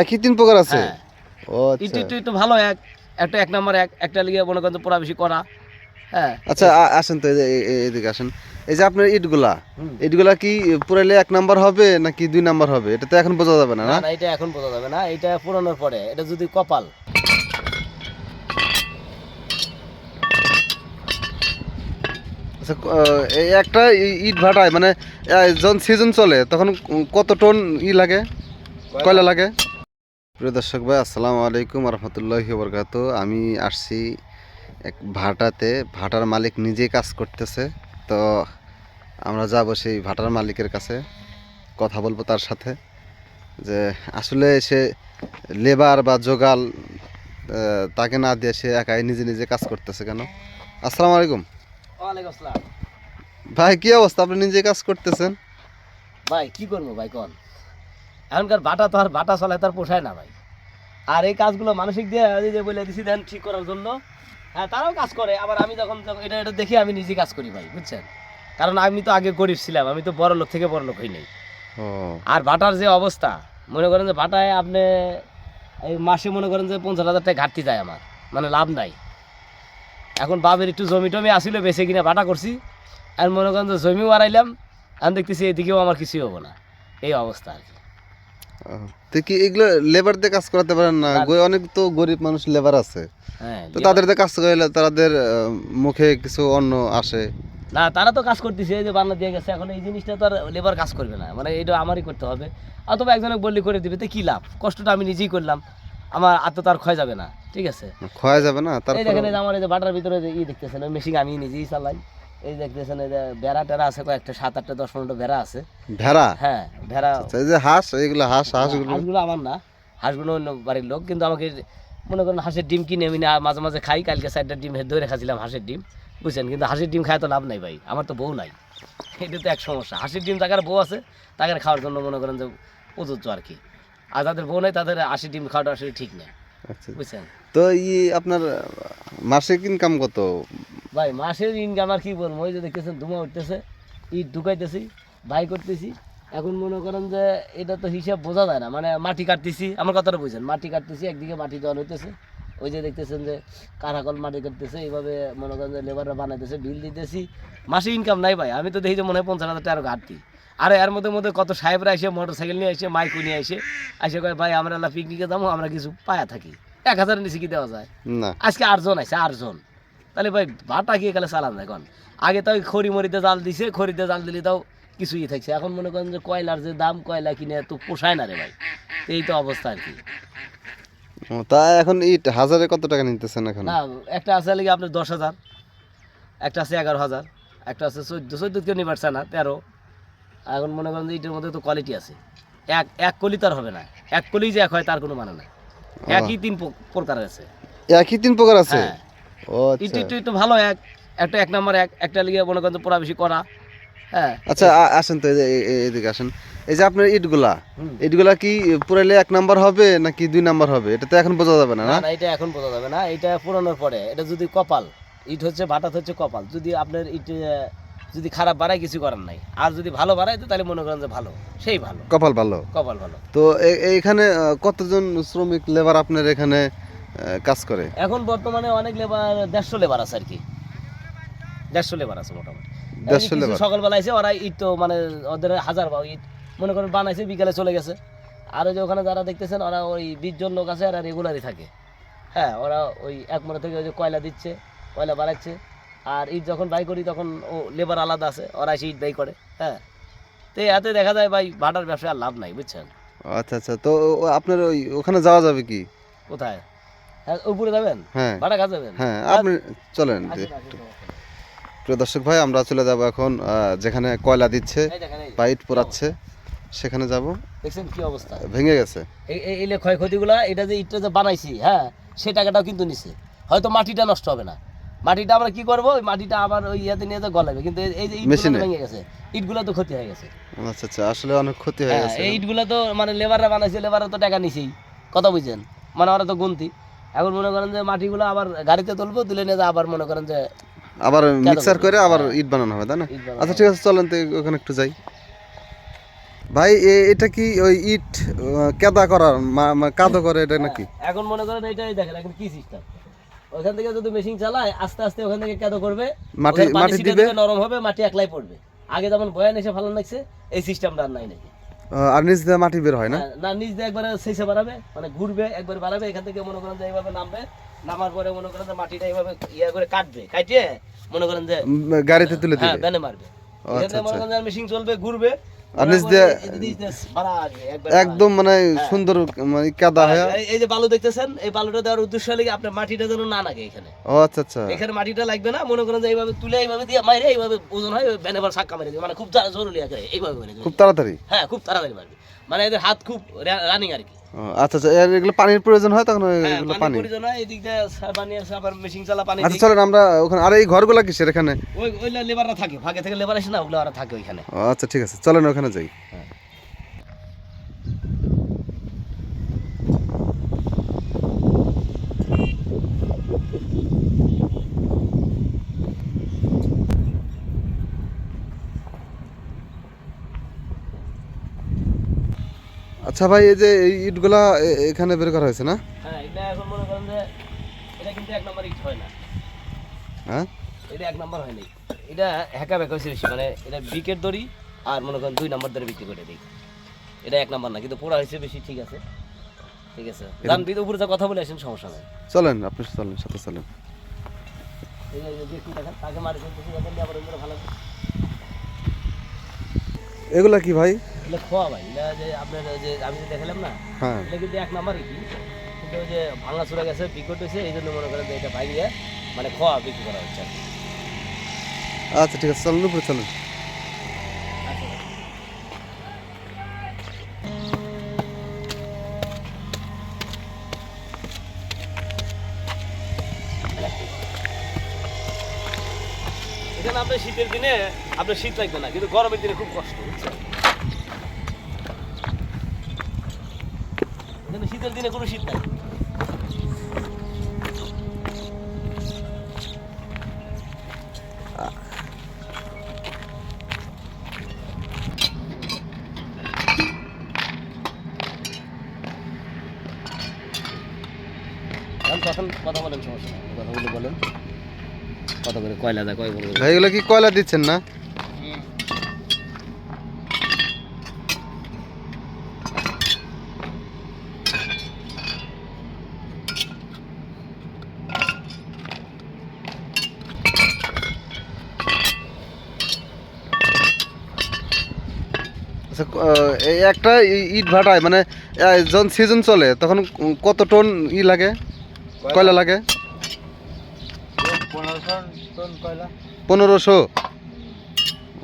একই তিন প্রকার আছে? হ্যাঁ। ও আচ্ছা। একটু একটু ভালো এক একটা এক নম্বর এক একটা লিগে মনে করেন পুরা বেশি করা। হ্যাঁ। আচ্ছা আসেন তো এদিকে আসেন। এই যে আপনার ইটগুলা। ইটগুলা কি পুরাইলে এক নাম্বার হবে নাকি দুই নাম্বার হবে? এটা তো এখন বোঝা যাবে না না? এটা এখন বোঝা যাবে না। এটা পুরানোর পরে এটা যদি কপাল। আচ্ছা একটা ইট ভাটায় মানে যখন সিজন চলে তখন কত টন ই লাগে? কয়লা লাগে? প্রিয় দর্শক ভাই আসসালামু আলাইকুম রহমতুল্লাহি বরকাত আমি আসছি এক ভাটাতে ভাটার মালিক নিজেই কাজ করতেছে। তো আমরা যাব সেই ভাটার মালিকের কাছে কথা বলব তার সাথে। যে আসলে সে লেবার বা জোগাল তাকে না দিয়ে সে একাই নিজে নিজে কাজ করতেছে কেন? আসসালামু আলাইকুম। ভাই কি অবস্থা? আপনি নিজে কাজ করতেছেন? ভাই কি করব ভাই কন? এখনকার বাটা তো আর বাটা চলে তার পোষায় না ভাই। আর এই কাজগুলো মানসিক দিয়ে যে বলে দিছি দেন ঠিক করার জন্য। হ্যাঁ তারাও কাজ করে আবার আমি যখন এটা এটা দেখি আমি নিজে কাজ করি ভাই বুঝছেন? কারণ আমি তো আগে গরিব ছিলাম আমি তো বড় লোক থেকে বড় লোক হই নাই। আর বাটার যে অবস্থা মনে করেন যে বাটায় আপনি এই মাসে মনে করেন যে পঞ্চাশ হাজার টাকা ঘাটতি যায় আমার মানে লাভ নাই। এখন বাবের একটু জমি টমি আসিল বেছে কিনে বাটা করছি আর মনে করেন যে জমিও বাড়াইলাম আমি দেখতেছি এদিকেও আমার কিছুই হব না। এই অবস্থা আর কি। তো কি এগুলো লেবার দিয়ে কাজ করাতে পারেন না। অনেক তো গরিব মানুষ লেবার আছে। হ্যাঁ তো তাদের দিয়ে কাজ করলে তাদের মুখে কিছু অন্য আসে। না তারা তো কাজ করতেছে এই যে বান্না দিয়ে গেছে এখন এই জিনিসটা তো আর লেবার কাজ করবে না। মানে এটা আমারই করতে হবে। অথবা একজনে বললি করে দিবে তো কী লাভ? কষ্টটা আমি নিজেই করলাম। আমার আত্ম তো আর ক্ষয় যাবে না ঠিক আছে? খোয়া যাবে না এই দেখেন আমার এই যে বাটার ভিতরে যে ই দেখতেছেন ওই মেশিন আমি নিজেই চালাই। এই দেখতেছেন এই যে টেরা আছে কয়েকটা সাত আটটা দশ পনেরোটা বেড়া আছে। ভেড়া? হ্যাঁ ভেড়া আচ্ছা, এই যে হাঁস এগুলো হাঁস হাঁসগুলো? হাঁসগুলো আমার না। হাঁসগুলো অন্য বাড়ির লোক কিন্তু আমাকে মনে করেন হাঁসের ডিম কিনে আমি না মাঝে মাঝে খাই কালকে চারটা ডিম ধরে খাচ্ছিলাম হাঁসের ডিম বুঝছেন? কিন্তু হাঁসের ডিম খায় তো লাভ নাই ভাই আমার তো বউ নাই। এটা তো এক সমস্যা। হাঁসের ডিম তাকার বউ আছে তাকে খাওয়ার জন্য মনে করেন যে প্রযোজ্য আর কি। আর যাদের বউ নাই তাদের হাঁসের ডিম খাওয়াটা আসলে ঠিক না আচ্ছা। বুঝছেন? তো ই আপনার মাসিক ইনকাম কত? ভাই মাসের ইনকাম আর কি বলব? ওই যে দেখতেছেন ধুমা উঠতেছে ইট ঢুকাইতেছি বাই করতেছি। এখন মনে করেন যে এটা তো হিসাব বোঝা যায় না। মানে মাটি কাটতেছি আমার কথাটা বুঝছেন মাটি কাটতেছি একদিকে মাটি দেওয়া হইতেছে। ওই যে দেখতেছেন যে কারাকল মাটি কাটতেছে এইভাবে মনে করেন যে লেবাররা বানাইতেছে বিল দিতেছি। মাসে ইনকাম নাই ভাই আমি তো দেখি যে মনে হয় পঞ্চাশ হাজার টাকা ঘাটতি। আর এর মধ্যে মধ্যে কত সাহেবরা এসে মোটর সাইকেল নিয়ে এসে মাইকু নিয়ে এসে এসে কয় ভাই আমরা পিকনিকে যাব আমরা কিছু পায়া থাকি। এক হাজারের নিচে কি দেওয়া যায়? না। আজকে আটজন আছে আটজন। তাহলে ভাই ভাটা কি এখানে চালান না এখন। আগে তো খড়ি মরিতে জাল দিছে খড়িতে জাল দিলে তাও কিছুই থাকছে এখন মনে করেন যে কয়লার যে দাম কয়লা কিনে তো পোষায় না রে ভাই। এই তো অবস্থা আর কি। তা এখন ইট হাজারে কত টাকা নিতেছেন এখন? না একটা আছে লিগে আপনার দশ হাজার একটা আছে এগারো হাজার একটা আছে চোদ্দ চোদ্দ কেউ পারছে না তেরো। এখন মনে করেন যে এটার মধ্যে তো কোয়ালিটি আছে। এক এক কলি তার হবে না। এক কলি যে এক হয় তার কোনো মানে নাই। একই তিন প্রকার আছে। একই তিন প্রকার আছে? আচ্ছা। একটু একটু ভালো এক একটা এক নম্বর এক একটা লিগে মনে করেন যে বেশি করা। হ্যাঁ। আচ্ছা আসেন তো এদিকে আসেন। এই যে আপনার ইটগুলা। ইটগুলা কি পুরাইলে এক নাম্বার হবে নাকি দুই নাম্বার হবে? এটা তো এখন বোঝা যাবে না না? এটা এখন বোঝা যাবে না। এটা পুরানোর পরে এটা যদি কপাল ইট হচ্ছে ভাটাত হচ্ছে কপাল। যদি আপনার ইট যদি খারাপ বাড়ায় কিছু করার নাই। আর যদি ভালো বাড়ায় তাহলে মনে করেন যে ভালো। সেই ভালো। কপাল ভালো। কপাল ভালো। তো এ- এইখানে কতজন শ্রমিক লেবার আপনার এখানে? কাজ করে। এখন বর্তমানে অনেক লেবার দেড়শো লেবার আছে আর কি। দেড়শো লেবার আছে মোটামুটি। দেড়শো লেবার? সকালবেলা এসে ওরা তো মানে ওদের হাজার বা মনে করেন বানাইছে বিকালে চলে গেছে। আর যে ওখানে যারা দেখতেছেন ওরা ওই বিশ জন লোক আছে রেগুলারই থাকে। হ্যাঁ ওরা ওই এক মোড়া থেকে ওই যে কয়লা দিচ্ছে কয়লা বাড়াচ্ছে। আর ইট যখন বাই করি তখন ও লেবার আলাদা আছে ওরা এসে ইট বাই করে। হ্যাঁ তো এতে দেখা যায় ভাই ভাটার ব্যবসায় আর লাভ নাই বুঝছেন? আচ্ছা আচ্ছা। তো আপনার ওই ওখানে যাওয়া যাবে কি? কোথায়? হ্যাঁ উপরে যাবেন? হ্যাঁ। ভাড়া কাজ যাবেন হ্যাঁ আপনি চলেন আসেন, আসেন, প্রিয় দর্শক ভাই আমরা চলে যাব এখন যেখানে কয়লা দিচ্ছে এই দেখেন এই যে, বা ইট পোড়াচ্ছে সেখানে যাব। দেখছেন কি অবস্থা? ভেঙে গেছে। এই ক্ষয়ক্ষতিগুলো এটা যে ইটটা যে বানাইছি হ্যাঁ সেই টাকাটাও কিন্তু নিছে। হয়তো মাটিটা নষ্ট হবে না। মাটিটা আমরা কি করব? ওই মাটিটা আবার ওই ইয়েতে নিয়ে যে গলাবে। কিন্তু এই- যে ইটগুলো ভেঙে গেছে। ইটগুলো তো ক্ষতি হয়ে গেছে। আচ্ছা আচ্ছা আসলে অনেক ক্ষতি হয়ে হ্যাঁ গেছে। এই ইটগুলো তো মানে লেবাররা বানাইছে লেবাররা তো টাকা নিছেই। কথা বুঝছেন? মানে ওরা তো গুনতি। এখন মনে করেন যে মাটিগুলো আবার গাড়িতে তুলবো তুলে নিয়ে আবার মনে করেন যে আবার মিক্সার করে আবার হ্যাঁ। ইট বানানো হবে তাই না? আচ্ছা ঠিক আছে চলেন তো ওখানে একটু যাই। ভাই এটা কি ওই ইট কেদা করার? কাদো করে এটা নাকি? এখন মনে করেন এটাই দেখেন এখন কি সিস্টেম ওখান থেকে যদি মেশিন চালায় আস্তে আস্তে ওখান থেকে কেদ করবে মাটি মাটি দিবে? নরম হবে মাটি একলাই পড়বে। আগে যেমন বয়ান এসে ভালো লাগছে এই সিস্টেমটা আর নাই নাকি। আর নিচ দিয়ে মাটি বের হয় না? হ্যাঁ, না নিচ দিয়ে একবারে শেষে বাড়াবে মানে ঘুরবে একবার বাড়াবে এখান থেকে মনে করেন যে এইভাবে নামবে নামার পরে মনে করেন যে মাটিটা এইভাবে ইয়ে করে কাটবে কাটিয়ে মনে করেন যে গাড়িতে তুলে হ্যাঁ দিবে। ব্যানে মারবে। এখান আচ্ছা, মনে করেন যে মেশিন চলবে ঘুরবে একদম মানে সুন্দর মানে কাদা হয়। এই- এই যে বালু দেখতেছেন এই বালুটা দেওয়ার উদ্দেশ্য হলে কি আপনার মাটিটা যেন না লাগে এখানে। ও আচ্ছা আচ্ছা। এখানে মাটিটা লাগবে না মনে করেন যে এইভাবে তুলে এইভাবে দিয়ে মাইরে এইভাবে ওজন হয় ভ্যানে বার সাক্কা মেরে মানে খুব জরুরি আকারে এইভাবে খুব তাড়াতাড়ি? হ্যাঁ খুব তাড়াতাড়ি মারবে মানে এদের হাত খুব রানিং আর কি। আচ্ছা আচ্ছা এগুলো পানির প্রয়োজন হয় তখন হ্যাঁ এগুলো পানি? প্রয়োজন হয় এদিক দিয়ে পানি আছে আবার মেশিন চালা পানি আচ্ছা। চলেন আমরা ওখানে আর এই ঘরগুলা কিসের এখানে? ওই ওই লেবাররা থাকে ভাগে থেকে লেবার আসে না ওগুলো ওরা থাকে ওইখানে। আচ্ছা ঠিক আছে চলেন ওখানে যাই। আচ্ছা ভাই এই যে এই ইটগুলা এখানে বের করা হয়েছে না? হ্যাঁ এটা এখন মনে করেন যে এটা কিন্তু এক নম্বর ইট হয় না। হ্যাঁ? এটা এক নম্বর হয়নি এটা হ্যাকা ব্যাক হয়েছে বেশি মানে এটা বিকেট দড়ি আর মনে করেন দুই নম্বর ধরে বিক্রি করে দিই। এটা এক নম্বর না কিন্তু পোড়া হয়েছে বেশি ঠিক আছে। ঠিক আছে। দাম বিদ উপরে যা কথা বলে আসেন সমস্যা নেই। চলেন আপনি চলেন সাথে চলেন। এগুলা কি ভাই? এগুলো খোয়া ভাই এটা যে আপনার যে আমি যে দেখালাম না হ্যাঁ। এটা কিন্তু এক নম্বরই কি? কিন্তু ওই যে ভাঙা চুরা গেছে বিকট হয়েছে এই জন্য মনে করেন যে এটা ভাঙিয়ে মানে খোয়া বিক্রি করা হচ্ছে আচ্ছা ঠিক আছে চলেন উপরে চলেন। এখানে আপনার শীতের দিনে আপনার শীত লাগবে না কিন্তু গরমের দিনে খুব কষ্ট বুঝছেন? শীতের দিনে কোনো শীত নাই। তখন কথা বলেন সমস্যা নেই। কথাগুলো বলেন। কত করে কয়লা দেয় কয় এগুলো কি কয়লা দিচ্ছেন না? একটা ইট ভাটায় মানে যখন সিজন চলে তখন কত টন ই লাগে? কয়লা? লাগে? পনেরোশো টন কয়লা। পনেরোশো?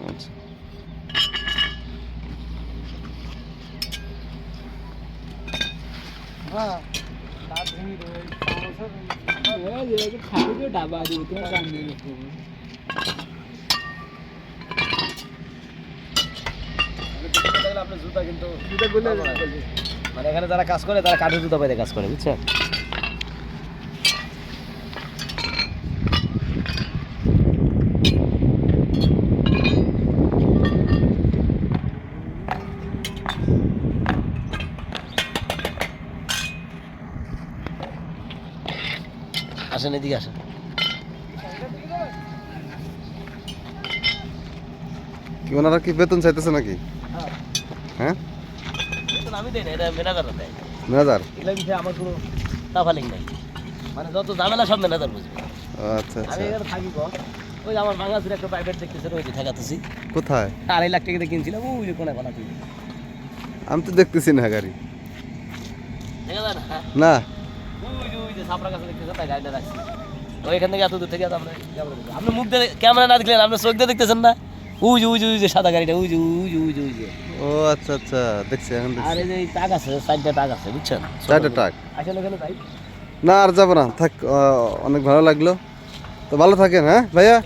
আচ্ছা। হ্যাঁ ডাবা দিতে আপনার জুতা কিন্তু মানে এখানে যারা কাজ করে তারা কাঠের জুতা বাইরে কাজ করে বুঝছেন আসেন এদিকে আসেন। কি ওনারা কি বেতন চাইতেছে নাকি? হ্যাঁ? বেতন আমি দেই না এটা ম্যানেজাররা দেয়। ম্যানেজার? এগুলো বিষয়ে আমার কোনো তাফালিং নাই। মানে যত ঝামেলা সব ম্যানেজার বুঝবে। আচ্ছা আমি আচ্ছা এখানে থাকি ওই আমার বাংলাদেশের একটা প্রাইভেট দেখতেছে ওই যে ঠেকাতেছি। কোথায়? আড়াই লাখ টাকা দিয়ে কিনছিলাম ওই যে কোনে কোনা আমি তো দেখতেছি না গাড়ি। না। ওইখান থেকে এত দূর থেকে আপনি মুখ দিয়ে ক্যামেরা না দেখলেন আপনি চোখ দিয়ে দেখতেছেন না? উজ উজ যে সাদা গাড়িটা উজ উজ উজ উজ। ও আচ্ছা আচ্ছা দেখছি এখন আর যে টাক আছে চারটা টাক আছে বুঝছেন? সাইডটা টাক আসলে কেন তাই না আর যাব না। থাক অনেক ভালো লাগল। তো ভালো থাকেন হ্যাঁ ভাইয়া?